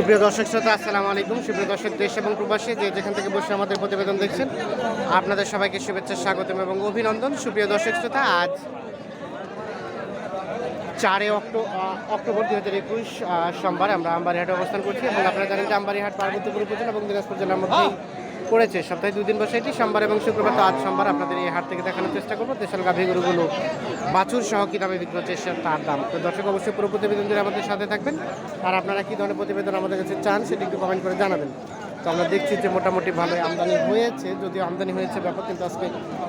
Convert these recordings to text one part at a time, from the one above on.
সুপ্রিয় দর্শক শ্রোতা, আসসালামু আলাইকুম। সুপ্রিয় দর্শক, দেশ এবং প্রবাসী যে যেখান থেকে বসে আমাদের প্রতিবেদন দেখছেন, আপনাদের সবাইকে শুভেচ্ছা, স্বাগতম এবং অভিনন্দন। সুপ্রিয় দর্শক শ্রোতা, আজ চারে অক্টো অক্টোবর দুই হাজার একুশ সোমবার আমরা আমবাড়িহাটে অবস্থান করছি এবং আপনারা জানেন যে আমবাড়িহাট পার্বতীপুর উপজেলা এবং দিনাজপুর জেলার মধ্যেই পড়েছে। সপ্তাহে দুদিন বসে এটি। সোমবার এবং শুক্রবার তো আজ সোমবার আপনাদের এই হাট থেকে দেখানোর চেষ্টা করব। দেশাল গাভী গরুগুলো বাছুর সহ কী দামে বিক্রি হচ্ছে তার দাম। তো দর্শক, অবশ্যই পুরো প্রতিবেদন দিয়ে আমাদের সাথে থাকবেন। আর আপনারা কী ধরনের প্রতিবেদন আমাদের কাছে চান সেটি একটু কমেন্ট করে জানাবেন। তো আমরা দেখছি যে মোটামুটি ভালোই আমদানি হয়েছে। যদিও আমদানি হয়েছে ব্যাপার কিন্তু আজকে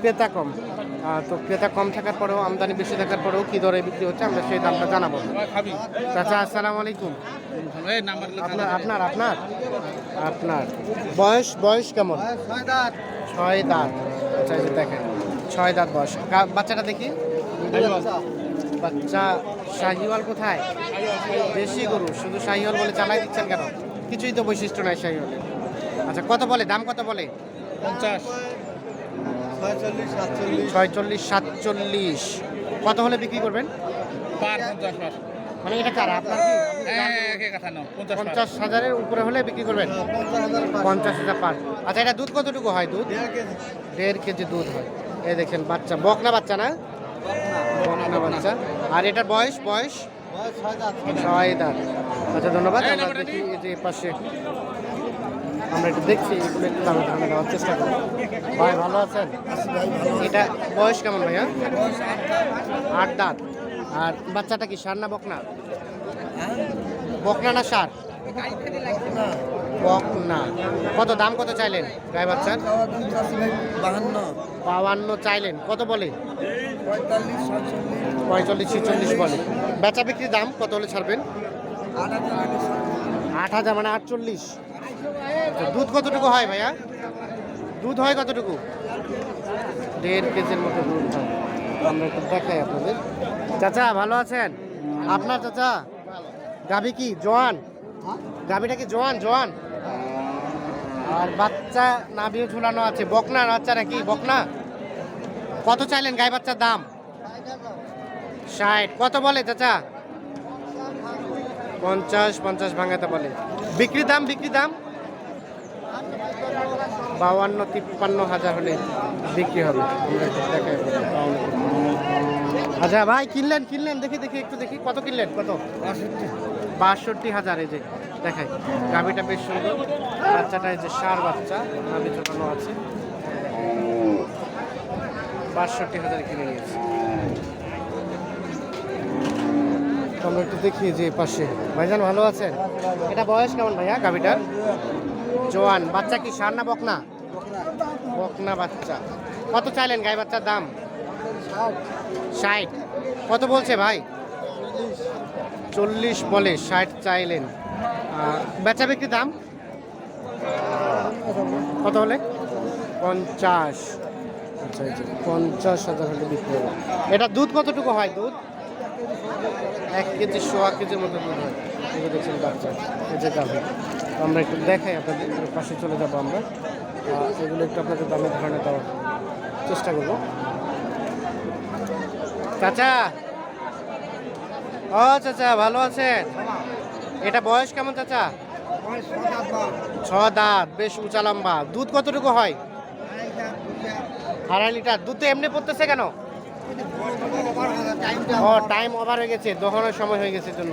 ক্রেতা কম। তো ক্রেতা কম থাকার পরেও আমদানি বেশি থাকার পরেও কী দরে বিক্রি হচ্ছে আমরা সেই দামটা জানাব। খাবি চাচা আসসালামু আলাইকুম। আপনার আপনার আপনার? আপনার। বয়স বয়স কেমন? ছয় দাঁত। আচ্ছা এই যে দেখেন ছয় দাঁত বয়স। বাচ্চাটা দেখি। বাচ্চা শাহিওয়াল কোথায়? দেশি গরু শুধু শাহিওয়াল বলে চালাই দিচ্ছেন কেন? কিছুই তো বৈশিষ্ট্য নাই শাহিওয়ালের আচ্ছা কত বলে? দাম কত বলে? পঞ্চাশ। ছয়চল্লিশ সাতচল্লিশ। কত হলে বিক্রি করবেন? পঞ্চাশ মানে এটা কার? আপনার কি? হ্যাঁ কথা নাও পঞ্চাশ হাজারের উপরে হলে বিক্রি করবেন? পঞ্চাশ হাজার পার। আচ্ছা এটা দুধ কতটুকু হয় দুধ? দেড় কেজি। দুধ হয়। এই দেখেন বাচ্চা। বকনা বাচ্চা না? বকনা বাচ্চা। আর এটার বয়স বয়স? ছয় দাঁত। আচ্ছা ধন্যবাদ। আমরা দেখি এই যে পাশে আমরা একটু দেখছি এগুলো একটু দামে দামে দেওয়ার চেষ্টা করব। ভাই ভালো আছেন? এটা বয়স কেমন ভাইয়া? আট দাঁত। আর বাচ্চাটা কি সার না বকনা? বকনা না সার? বকনা। কত দাম কত চাইলেন গায়ে বাচ্চার বাহান্ন। বাউান্ন চাইলেন। কত বলে? পঁয়তাল্লিশ ছেচল্লিশ বলে। বেচা বিক্রির দাম কত হলে ছাড়বেন? আট হাজার আট হাজার মানে আটচল্লিশ। দুধ কতটুকু হয় ভাইয়া? দুধ হয় কতটুকু? দেড় কেজির মতো দুধ হয়। আমরা একটু দেখাই আপনাদের। চাচা, ভালো আছেন? আপনার চাচা? গাভি কি? জোয়ান? গাভিটা কি জোয়ান? জোয়ান? আর বাচ্চা নাভিও ঝুলানো আছে। বকনা বাচ্চা নাকি? বকনা? কত চাইলেন গাই বাচ্চার দাম? ষাট। কত বলে চাচা? পঞ্চাশ পঞ্চাশ ভাঙাতে বলে। বিক্রি দাম বিক্রি দাম? বাউান্ন, তিপ্পান্ন হাজার হলে বিক্রি হবে। আচ্ছা ভাই, কিনলেন কিনলেন? দেখি দেখি, একটু দেখি। কত কিনলেন? কত? বাষট্টি হাজার, এই যে দেখাই। গাভিটা বেশ সুন্দর। বাচ্চাটা এই যে সার বাচ্চা নামে চোখানো আছে। বাষট্টি হাজার কিনে নিয়েছে। আমরা একটু দেখি যে পাশে। ভাইজান ভালো আছেন? এটা বয়স কেমন ভাইয়া গাভিটার? জোয়ান, বাচ্চা কি সার না বকনা? বকনা বাচ্চা। কত চাইলেন গাই বাচ্চার দাম? ষাট। কত বলছে ভাই? চল্লিশ বলে, ষাট চাইলেন। বেচা বিক্রি দাম? কত হলে? পঞ্চাশ। আচ্ছা আচ্ছা পঞ্চাশ হাজার হলে বিক্রি হবে। এটা দুধ কতটুকু হয় দুধ? এক কেজি, সোয়া কেজির মতো দুধ হয়। দেখছেন বাচ্চা আমরা একটু দেখাই আপনাদের পাশে চলে যাব আমরা। এগুলো একটু আপনাদের দামে ধারণা দেওয়ার চেষ্টা করব। চাচা! ও, চাচা, ভালো আছেন? এটা বয়স কেমন, চাচা? ছ দাঁত, বেশ উঁচা লম্বা। দুধ কতটুকু হয়? আড়াই লিটার। দুধ তো এমনি পড়তেছে কেন? ও টাইম ওভার হয়ে গেছে। দোকানের সময় হয়ে গেছে জন্য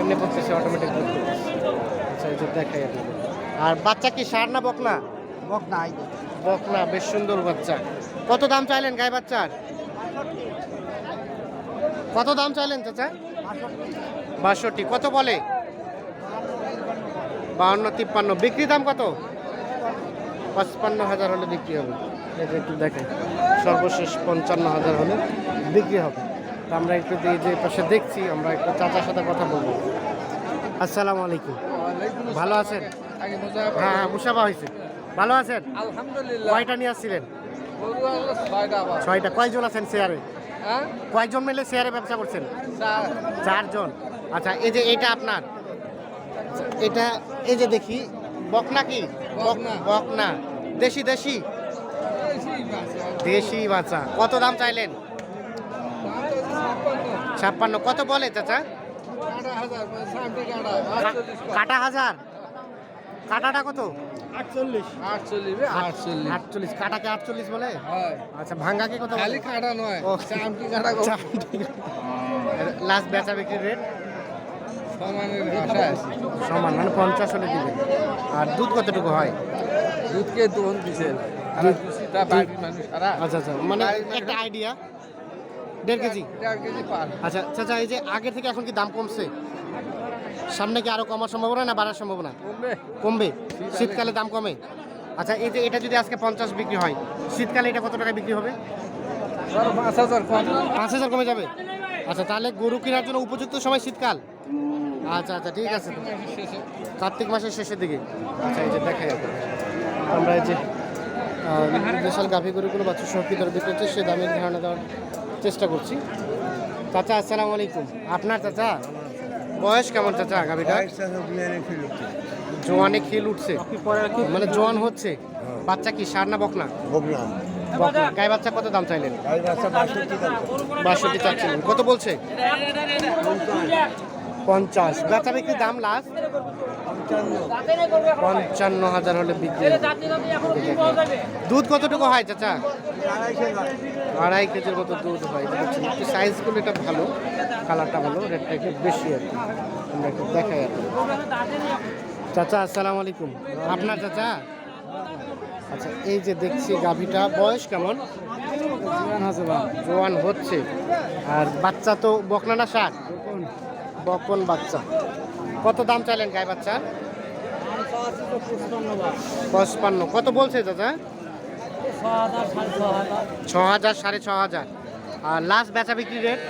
এমনি পড়তেছে অটোমেটিক দুধ দেখাই আপনাদের। আর বাচ্চা কি সার না বকনা? বক নাই বকনা বেশ সুন্দর বাচ্চা। কত দাম চাইলেন গায়ে বাচ্চার? কত দাম চাইলেন চাচা? বাষট্টি। কত বলে? বাহান্ন তিপ্পান্ন। বিক্রি দাম কত? পঁচপান্ন হাজার হলে বিক্রি হবে। যে একটু দেখেন সর্বশেষ পঞ্চান্ন হাজার হলে বিক্রি হবে। তো আমরা একটু যে পাশে দেখছি আমরা একটু চাচার সাথে কথা বলব। আসসালামু আলাইকুম। ভালো আছেন? হ্যাঁ হ্যাঁ মুসাফা হয়েছে। ভালো আছেন? আলহামদুলিল্লাহ। কয়টা নিয়ে আসছিলেন? ছয়টা কয়জন আছেন শেয়ারে? হ্যাঁ? কয়জন মিলে শেয়ারে ব্যবসা করছেন? চারজন। আচ্ছা এই যে এটা আপনার? এটা এই যে দেখি বকনা কি? বকনা। বকনা। দেশি দেশি? দেশি বাচ্চা। কত দাম চাইলেন? ছাপ্পান্ন। কত বলে চাচা? কাটা হাজার? কাটা হাজার কাটাটা কত? আটচল্লিশ। আটচল্লিশ আটচল্লিশ। আটচল্লিশ কাটাকে আটচল্লিশ বলে? হয়। আচ্ছা ভাঙ্গাকে কত খালি কাটা নয়। চামটি কাটা লাস্ট বেচা বিক্রির রেট? সমান মানে পঞ্চাশ হলে দিবে। আর দুধ কতটুকু হয়? দুধকে দোহন দুশিটা বাড়ির আচ্ছা আচ্ছা মানে একটা আইডিয়া দেড় কেজি? দেড় কেজি পার। আচ্ছা চাচা এই যে আগে থেকে এখন কি দাম কমছে? সামনে কি আরও কমার সম্ভাবনা না বাড়ার সম্ভাবনা? কমবে। কমবে। শীতকালে। দাম কমে। আচ্ছা এই যে এটা যদি আজকে পঞ্চাশ বিক্রি হয় শীতকালে এটা কত টাকা বিক্রি হবে? পাঁচ হাজার কম। পাঁচ হাজার কমে যাবে। আচ্ছা তাহলে গরু কেনার জন্য উপযুক্ত সময় শীতকাল? আচ্ছা আচ্ছা ঠিক আছে। কার্তিক মাসের শেষের দিকে। আচ্ছা এই যে দেখা যাবে। আমরা এই যে বিশাল গাভী গরুগুলো বাচ্চা সহ কি দর বিক্রি হচ্ছে সে দামের ধারণা দেওয়ার চেষ্টা করছি। চাচা আসসালাম আলাইকুম। আপনার চাচা? বয়স কেমন চাচা গাভিটা জোয়ানে খেল উঠছে। মানে জোয়ান হচ্ছে। বাচ্চা কি সার না বকনা? বকনা। গায়ে বাচ্চা কত দাম চাইলেন? বাষট্টি চাচ্ছিলেন। কত বলছে? পঞ্চাশ। বেচা বিক্রির দাম লাস্ট পঞ্চান্ন হাজার হলে বিক্রি দুধ কতটুকু হয় চাচা? আড়াই কেজির মতো দুধ হয়। একটু সাইজগুলো এটা ভালো কালারটা ভালো রেটটা একটু বেশি আর কি। আমরা একটু আর কি। চাচা, আসসালামু আলাইকুম। আপনার চাচা? আচ্ছা এই যে দেখছি গাভীটা, বয়স কেমন? জোয়ান হচ্ছে। আর বাচ্চা তো বকনা না বকন বাচ্চা। কত দাম চাইলেন গায়ে বাচ্চা? পঁচপান্ন। কত বলছে দাদা? ছ হাজার সাড়ে ছ হাজার আর লাস্ট বেচা বিক্রি রেট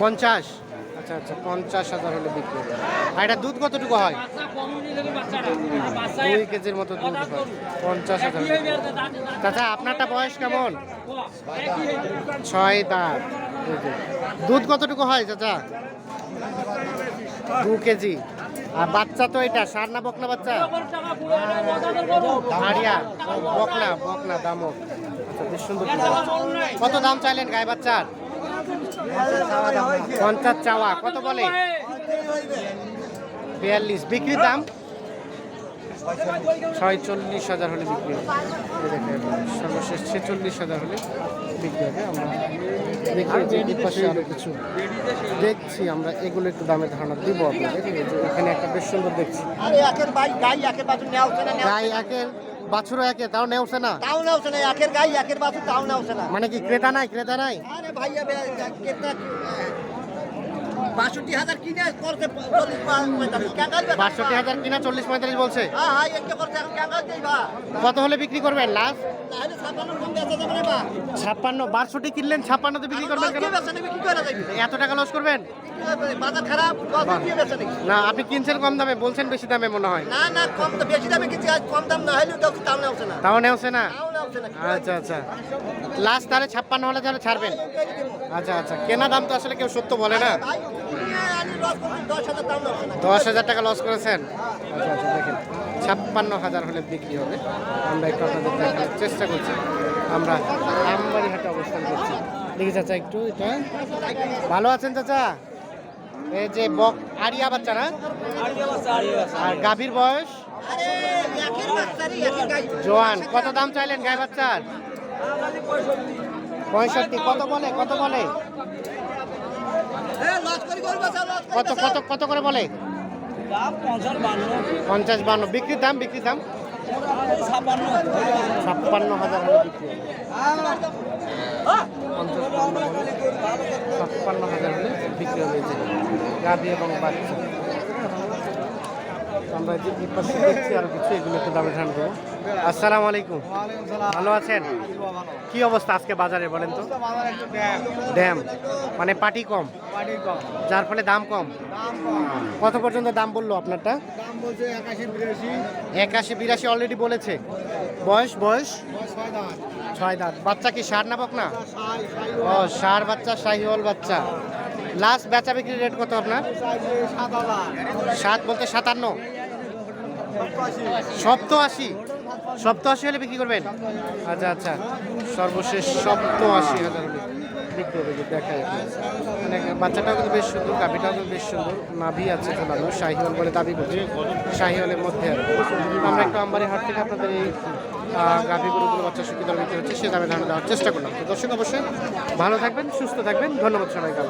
পঞ্চাশ। আচ্ছা আচ্ছা পঞ্চাশ হাজার হলে বিক্রি হবে। আর এটা দুধ কতটুকু হয়? দুই কেজির মতো দুধ পঞ্চাশ হাজার চাচা, আপনারটা বয়স কেমন? ছয় দাঁত। দুধ কতটুকু হয় চাচা? দু কেজি। আর বাচ্চা তো এটা, সার না বকনা বাচ্চা? হারিয়া বকনা বকনা, দামক। আচ্ছা বেশ সুন্দর। কত দাম চাইলেন গায়ে বাচ্চার? পঞ্চাশ চাওয়া কত বলে? বিয়াল্লিশ বিক্রির দাম? ছয়চল্লিশ হাজার হলে বিক্রি হবে। সর্বশেষ ছেচল্লিশ হাজার হলে বিক্রি হবে। আমরা পাশে আরও কিছু দেখছি আমরা এগুলো একটু দামের ধারণা দিব আপনাদের। এখানে একটা বেশ সুন্দর দেখছি। গাই একের বাছুরও একে তাও নেওছে না? তাও নেওছে না একের গাই একের বাছুর তাও নেওছে না। মানে কি ক্রেতা নাই ক্রেতা নাই? আরে ভাইয়া কেতনা বাষট্টি হাজার কিনে চল্লিশ পঁয়তাল্লিশ বাষট্টি হাজার কিনা চল্লিশ পঁয়তাল্লিশ বলছে। হ্যাঁ হ্যাঁ কত হলে বিক্রি করবেন? লাস্ট? ছাপ্পান্ন বাষট্টি কিনলেন ছাপ্পান্নতে বিক্রি করবেন এত টাকা লস করবেন? না আপনি কিনছেন কম দামে বলছেন বেশি দামে মনে হয়। না না কম তো বেশি দামে কিনছি কম দাম না হলেও তাও নেওয়া না। তাও নেওছে না? আচ্ছা আচ্ছা। লাস্ট তাহলে ছাপ্পান্ন হলে তাহলে ছাড়বেন। আচ্ছা আচ্ছা কেনা দাম তো আসলে কেউ সত্য বলে না। দশ হাজার টাকা লস করেছেন? আচ্ছা আচ্ছা দেখেন ছাপ্পান্ন হাজার হলে বিক্রি হবে। আমরা একটু আপনাদের দেখানোর চেষ্টা করছি। আমরা আমবাড়ি হাটে অবস্থান করছি। দেখি চাচা, একটু এটা। ভালো আছেন চাচা? এই যে বক আরিয়া বাচ্চা না? আর গাভীর বয়স? জোয়ান, কত দাম চাইলেন গায়ে বাচ্চার? পঁয়ষট্টি, কত বলে কত বলে? কত কত কত করে বলে? পঞ্চাশ বান্ন। বিক্রির দাম বিক্রির দাম? ছাপ্পান্ন হাজার হলে বিক্রি ছাপ্পান্ন হাজার হলে বিক্রি হয়েছে গাভী এবং বাচ্চা। আমরা যে পাশে দেখছি আরও কিছু এগুলো একটু দামে ধান দেবো। আসসালামু আলাইকুম। ভালো আছেন? কি অবস্থা আজকে বাজারে বলেন তো? ড্যাম। মানে পাটি কম। যার ফলে দাম কম। কত পর্যন্ত দাম বলল আপনারটা? একাশি, বিরাশি অলরেডি বলেছে। বয়স বয়স? ছয় দাঁত। বাচ্চা কি সার না? সাই সাই ও সার বাচ্চা, শাহিওয়াল বাচ্চা। লাস্ট বেচা বিক্রি রেট কত আপনার? সাত বলতে সাতান্ন। সপ্ত আশি সপ্ত আশি হলে বিক্রি করবেন? আচ্ছা আচ্ছা। সর্বশেষ সপ্ত আশি হাজার বিক্রি দেখাই মানে বাচ্চাটাও বেশ সুন্দর বেশ সুন্দর। আছে দাবি মধ্যে থেকে আপনাদের বিক্রি হচ্ছে, সে দামে দেওয়ার চেষ্টা তো অবশ্যই ভালো থাকবেন, সুস্থ থাকবেন। ধন্যবাদ সবাইকে